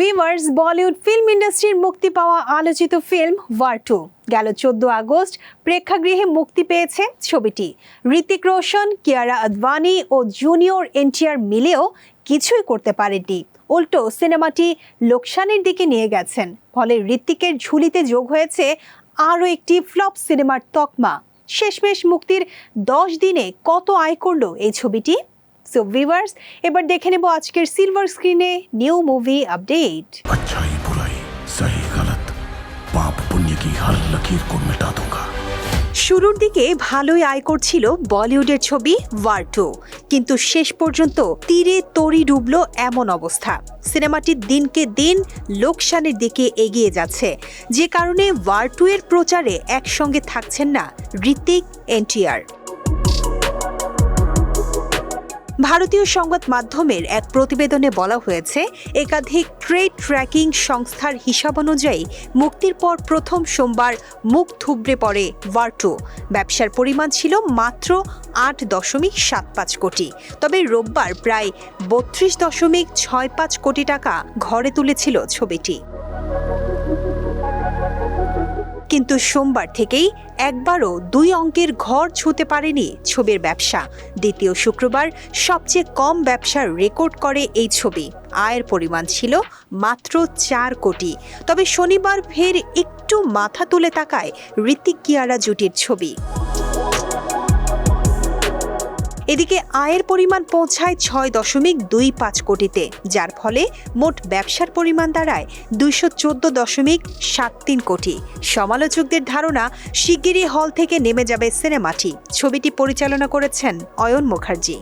Viewers Bollywood film ইন্ডাস্ট্রির মুক্তি পাওয়া আলোচিত ফিল্ম ওয়ার টু গেল চোদ্দ আগস্ট, প্রেক্ষাগৃহে মুক্তি পেয়েছে ছবিটি। ঋতিক রোশন, কিয়ারা আদভানি ও জুনিয়র এনটিআর মিলেও কিছুই করতে পারেনি উল্টো, সিনেমাটি লোকসানের দিকে নিয়ে গেছেন। ফলে ঋতিকের ঝুলিতে যোগ হয়েছে আরও একটি ফ্লপ সিনেমার তকমা। শেষমেশ মুক্তির দশ দিনে কত আয় করল এই ছবিটি? সো ভিভার্স এবার দেখে নেব আজকের সিলভার স্ক্রিনে নিউ মুভি আপডেট अच्छाई बुराई सही गलत पाप पुण्य की हर लकीर को मिटा दूंगा শুরুর দিকে ভালোই আয় করছিল বলিউডের ছবি ওয়ার টু কিন্তু শেষ পর্যন্ত তীরে তরি ডুবলো এমন অবস্থা সিনেমাটি দিনকে দিন লোকসানের দিকে এগিয়ে যাচ্ছে যে কারণে ওয়ার টু এর প্রচারে একসঙ্গে থাকছেন না ঋতিক এনটিআর ভারতীয় সংবাদ মাধ্যমের এক প্রতিবেদনে বলা হয়েছে, একাধিক ট্রেড ট্র্যাকিং সংস্থার হিসাব অনুযায়ী মুক্তির পর প্রথম সোমবার মুখ থুবড়ে পড়ে ওয়ার্টো ব্যবসার পরিমাণ ছিল মাত্র আট দশমিক সাত পাঁচ কোটি। তবে রোববার প্রায় বত্রিশ দশমিক ছয় পাঁচ কোটি টাকা ঘরে তুলেছিল ছবিটি। কিন্তু সোমবার থেকেই একবারও দুই অঙ্কের ঘর ছুঁতে পারেনি ছবির ব্যবসা। দ্বিতীয় শুক্রবার সবচেয়ে কম ব্যবসার রেকর্ড করে এই ছবি। আয়ের পরিমাণ ছিল মাত্র চার কোটি। তবে শনিবার ফের একটু মাথা তুলে তাকায় ঋতিক কিয়ারা জুটির ছবি। এদিকে আয়ের পরিমাণ পৌঁছায় ছয় দশমিক দুই পাঁচ কোটিতে, যার ফলে মোট ব্যবসার পরিমাণ দাঁড়ায় দুইশো চোদ্দ দশমিক সাত তিন কোটি। সমালোচকদের ধারণা, শিগগিরই হল থেকে নেমে যাবে সিনেমাটি। ছবিটি পরিচালনা করেছেন অয়ন মুখার্জি।